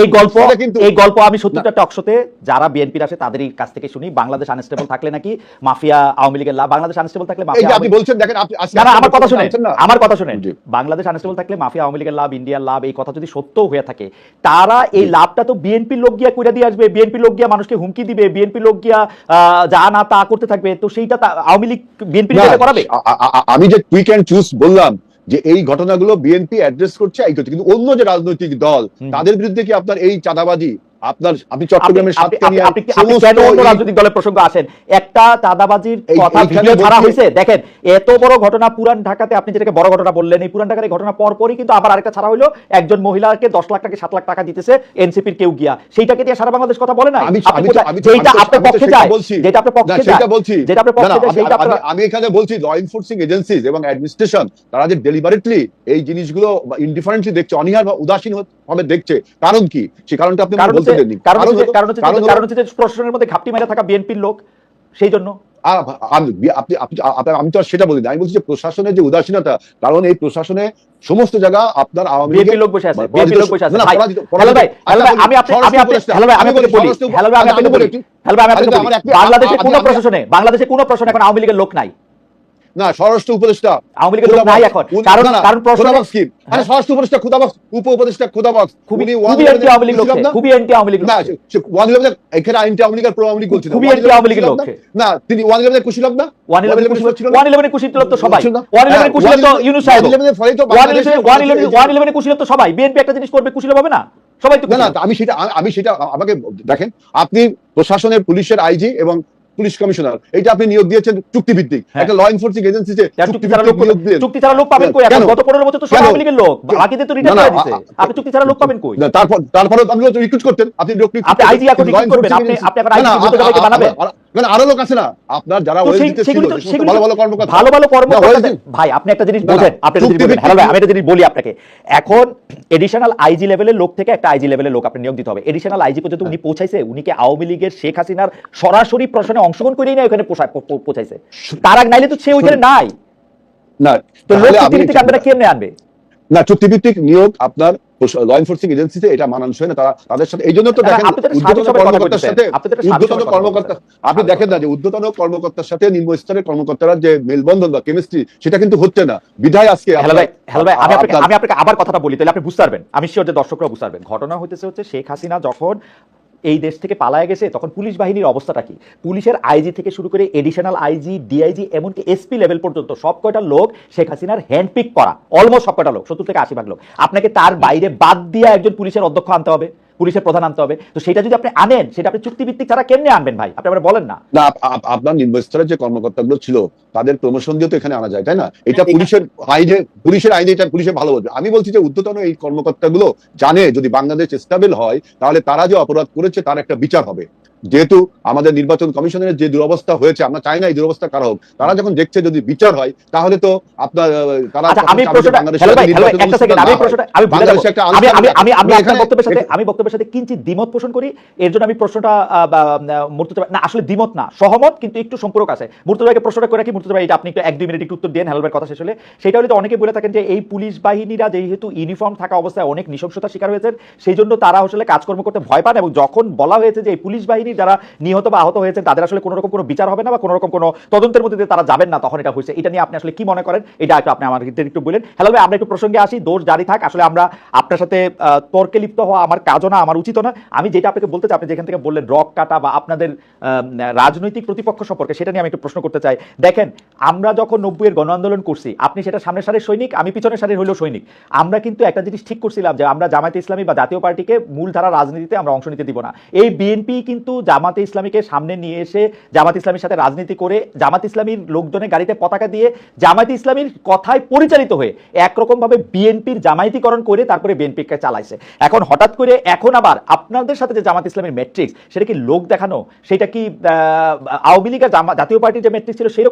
এই গল্প এই গল্প আমি সত্তরটা টকশোতে যারা বিএনপির আছে তাদেরই কাছ থেকে শুনি। বাংলাদেশ আনস্টেবল থাকলে নাকি মাফিয়া আওয়ামী লীগের লাভ বাংলাদেশ আনস্টেবল থাকলে আপনি বলছেন দেখেন আমার কথা আমার কথা শুনেন। বাংলাদেশ আনস্টেবল থাকলে মাফিয়া আওয়ামী লীগের লাভ ইন্ডিয়ার লাভ এই কথা যদি সত্য হয়ে থাকে তারা এই লাভটা তো বিএনপির লোক গিয়া কইরা দিয়ে আসবে। বিএনপি লোক গিয়া মানুষকে হুমকি দিবে। বিএনপি লোক গিয়া আহ, যা না তা করতে থাকবে। তো সেইটা আওয়ামী লীগ বিএনপি করাবে? আমি যে কুইক অ্যান্ড চুজ বললাম যে এই ঘটনাগুলো বিএনপি অ্যাড্রেস করছে এই করছে কিন্তু অন্য যে রাজনৈতিক দল তাদের বিরুদ্ধে কি আপনার এই চাঁদাবাজি আপনার আপনি আপনি চট্টগ্রামের আপনি- সাতকানিয়া আপনি কি- আপনি কেন অন্য রাজনৈতিক দলের প্রসঙ্গ আসেন? একটা চাঁদাবাজির কথা ভিডিও ছাড়া হয়েছে। দেখেন এত বড় ঘটনা পুরান ঢাকাতে আপনি যেটাকে বড় ঘটনা বললেন এই পুরান ঢাকার ঘটনা পরপরই কিন্তু আবার আরেকটা ছাড়া হলো একজন মহিলাকে দশ লাখ টাকা সাত লাখ টাকা দিতেছে এনসিপির কেউ গিয়া। সেইটাকে দিয়ে সারা বাংলাদেশ কথা বলে না আমি আপনি আমি তো- কোথায়- আমি তো- যেটা আপনার পক্ষে যায় বলছি। যেটা আপনার না পক্ষে যায় যেটা আপনার না, না, পক্ষে যায় আমি- আমি- এখানে বলছি ল এনফোর্সিং এজেন্সিজ এবং অ্যাডমিনিস্ট্রেশন তারা যে ডেলিভারেটলি এই জিনিসগুলো ইনডিফারেন্টলি দেখছে অনীহার বা উদাসীন ভাবে দেখছে। কারণ কি? সে কারণটা আপনি হচ্ছে কারণ হচ্ছে কারণ হচ্ছে কারণ হচ্ছে প্রশাসনের মধ্যে ঘাপটি মেরে থাকা বিএনপির লোক সেই জন্য। আমি আপনি তো সেটা বলিনি আমি বলছি যে প্রশাসনের যে উদাসীনতা কারণ এই প্রশাসনে সমস্ত জায়গা আপনার লোক বসে আছে লোক বসে ভাই আমি আমি বলি, বলি আমি বলি বলি। বলি বাংলাদেশে প্রশাসনে বাংলাদেশে কোন প্রশাসনে এখন আওয়ামী লীগের লোক নাই। না স্বরাষ্ট্র উপদেষ্টা। আওয়ামী লীগের লোক নাই এখন। কারণ কারণ প্রশাসনে স্কিম আরে স্বরাষ্ট্র উপদেষ্টা খোদাবক্স উপ উপদেষ্টা খোদাবক্স। খুবই খুবই অ্যান্টি আওয়ামী লীগ লোক খুবই অ্যান্টি আওয়ামী লীগ না লোক সে। 111 এখানে আইনটি আওয়ামী লীগের প্রো আওয়ামী লীগ বলছি না। খুবই 111 anti আওয়ামী ছিলাম লোক না? সে। না তিনি 111 কুশীলব না? ওয়ান ইলেভেন 111 ছিল? ওয়ান ইলেভেন তো সবাই। ওয়ান ইলেভেন তো ইউনুস সাহেব। 111 ফলে তো one eleven one eleven one eleven তো সবাই। বিএনপি একটা জিনিস করবে কুশিল হবে না? সবাই তো না আমি সেটা আমি সেটা আমাকে দেখেন আপনি প্রশাসনের পুলিশের আইজি এবং পুলিশ কমিশনার। এটা আপনি নিয়োগ দিয়েছেন চুক্তিভিত্তিক। হ্যাঁ। একটা ল এনফোর্সিং এজেন্সিতে চুক্তি ছাড়া লোক নিয়োগ দিলেন চুক্তি ছাড়া লোক পাবেন কই? এখন গত পনেরো বছর তো সব আওয়ামী লীগের লোক। বাকিদের তো রিটায়ার করে আ- আপনি চুক্তি ছাড়া লোক পাবেন কই? না, তারপর তারপরে আপনি রিক্রুট করতেন। আপনি লোক আপনি করতেন। এখন recruit করবেন, আপনি- আপনি এখন বানাবেন। আ- না, আরও লোক আছে না। আপনার যারা তো ছিল তো- সেগুলি ভালো ভালো কর্মকর্তা। ভালো ভালো কর্মকর্তা ভাই আপনি একটা জিনিস বোঝেন। আপনি বোঝেন। চুক্তিভিত্তিক- হ্যালো ভাই আমি একটা জিনিস বলি আপনাকে। এখন এডিশনাল আইজি লেভেলের লোক থেকে একটা আইজি লেভেলের লোক আপনি নিয়োগ দিতে হবে। এডিশনাল আইজি পর্যন্ত উনি পৌঁছাইছে। উনি কি আওয়ামী লীগের শেখ হাসিনার সরাসরি প্রশ্নে অংশগ্রহণ করেই না ওখানে পৌঁছাইছে তার আগ নাইলে তো সে ওইখানে নাই। না তো লোক আপনি- চুক্তিভিত্তিক আনবে না কেমনে আনবে? না চুক্তিভিত্তিক নিয়োগ আপনার ল এনফোর্সিং এজেন্সিতে এটা মানানসই না তারা তাদের সাথে এই জন্য তো দেখেন আপনি তো একটা ঊর্ধ্বতন স্বাধীন সভায় কথা কর্মকর্তার সাথে আপনি কর্মকর্তা দেখেন না যে কর্মকর্তার সাথে নিম্ন স্তরের কর্মকর্তারা যে মেলবন্ধন বা কেমিস্ট্রি সেটা কিন্তু হচ্ছে না। বিধায় আজকে আমি আপনাকে আমি আপনাকে আবার কথাটা বলি তাহলে আপনি বুঝতে পারবেন। আমি শিওর যে দর্শকরা বুঝতে পারবেন। ঘটনা হইতেছে হচ্ছে শেখ হাসিনা যখন এই দেশ থেকে পালায় গেছে তখন পুলিশ বাহিনীর অবস্থাটা কি? পুলিশের আইজি থেকে শুরু করে এডিশনাল আইজি ডিআইজি এমনকি এসপি লেভেল পর্যন্ত সব কয়টা লোক শেখ হাসিনার হ্যান্ডপিক করা। অলমোস্ট সব কয়টা লোক সত্তর থেকে আশি ভাগ লোক। আপনাকে তার বাইরে বাদ দিয়ে একজন পুলিশের অধ্যক্ষ আনতে হবে। পুলিশের প্রধান আনতে হবে। তো সেটা যদি আপনি আনেন সেটা আপনি চুক্তিভিত্তিক ছাড়া কেমনে আনবেন ভাই? আপনি আবার বলেন না। না আপ- আপ- আপনার নির্বাচনের স্তরের যে কর্মকর্তাগুলো ছিল তাদের প্রমোশন দিয়ে তো এখানে আনা যায় তাই না? এটা পুলিশের আইনে পুলিশের আইনে এটা পুলিশের ভালো বলবে আমি বলছি যে উদ্যতন এই কর্মকর্তাগুলো জানে যদি বাংলাদেশ স্টেবল হয় তাহলে তারা যে অপরাধ করেছে তার একটা বিচার হবে। যেহেতু আমাদের নির্বাচন কমিশনের যে দুরবস্থা হয়েছে আমরা চাই না এই দুরবস্থা কারও হোক। তারা যখন দেখছে যদি বিচার হয় তাহলে তো আপনার তারা আচ্ছা আমি আমি বক্তব্যের সাথে আমি বক্তব্যের সাথে কিঞ্চিত দ্বিমত পোষণ করি। এর জন্য আমি প্রশ্নটা মুর্তজা না আসলে দ্বিমত না সহমত কিন্তু একটু সম্পর্ক আছে। মুর্তজা ভাইকে প্রশ্নটা করে রাখি। মুর্তজা ভাই এটা আপনি একটু এক দুই মিনিট একটু উত্তর দেন হেলমেট কথা শেষ হলে। সেটা হলে তো অনেকে বলে থাকেন যে এই পুলিশ বাহিনীরা যেহেতু ইউনিফর্ম থাকা অবস্থায় অনেক নৃশংসতার শিকার হয়েছেন সেই জন্য তারা আসলে কাজকর্ম করতে ভয় পান এবং যখন বলা হয়েছে যে এই পুলিশ বাহিনী যারা নিহত বা আহত হয়েছেন, তাদের আসলে কোনো রকম কোনো বিচার হবে না বা কোনো রকম কোনো তদন্তের মধ্যে তারা যাবেন না তখন এটা হয়েছে। এটা নিয়ে আপনি আসলে কি মনে করেন? এটা একটু আপনি আমার একটু বলেন। হ্যালো ভাই, আমরা একটু প্রসঙ্গে আসি, দোষ জারি থাক। আসলে আমরা আপনার সাথে তর্কে লিপ্ত হওয়া আমার কাজও না, আমার উচিত না। আমি যেটা আপনাকে বলতে চাই, আপনি যেখান থেকে বললেন রক কাটা বা আপনাদের রাজনৈতিক প্রতিপক্ষ সম্পর্কে, সেটা নিয়ে আমি একটু প্রশ্ন করতে চাই। দেখেন, আমরা যখন নব্বইয়ের গণ আন্দোলন করছি, আপনি সেটা সামনের সারির সৈনিক, আমি পিছনের সারির হইলেও সৈনিক। আমরা কিন্তু একটা জিনিস ঠিক করছিলাম যে আমরা জামাতে ইসলামী বা জাতীয় পার্টিকে মূলধারা রাজনীতিতে আমরা অংশ নিতে দিব না। এই বিএনপি কিন্তু জামাতে ইসলামীকে সামনে নিয়ে এসে জামাত ইসলামীর সাথে রাজনীতি করে জামাত ইসলামীর লোকজনের গাড়িতে পতাকা দিয়ে জামাত ইসলামীর কথায় পরিচালিত হয়ে একরকম ভাবে বিএনপির জামায়াতিকরণ করে তারপরে বিএনপিকে চালাইছে। এখন হঠাৎ করে এখন আবার আপনাদের সাথে যে জামাত ইসলামের ম্যাট্রিক্স সেটা কি লোক দেখানো? সেটা কি আওয়ামী লীগের জাতীয় পার্টির যে ম্যাট্রিক্স ছিল সেরকম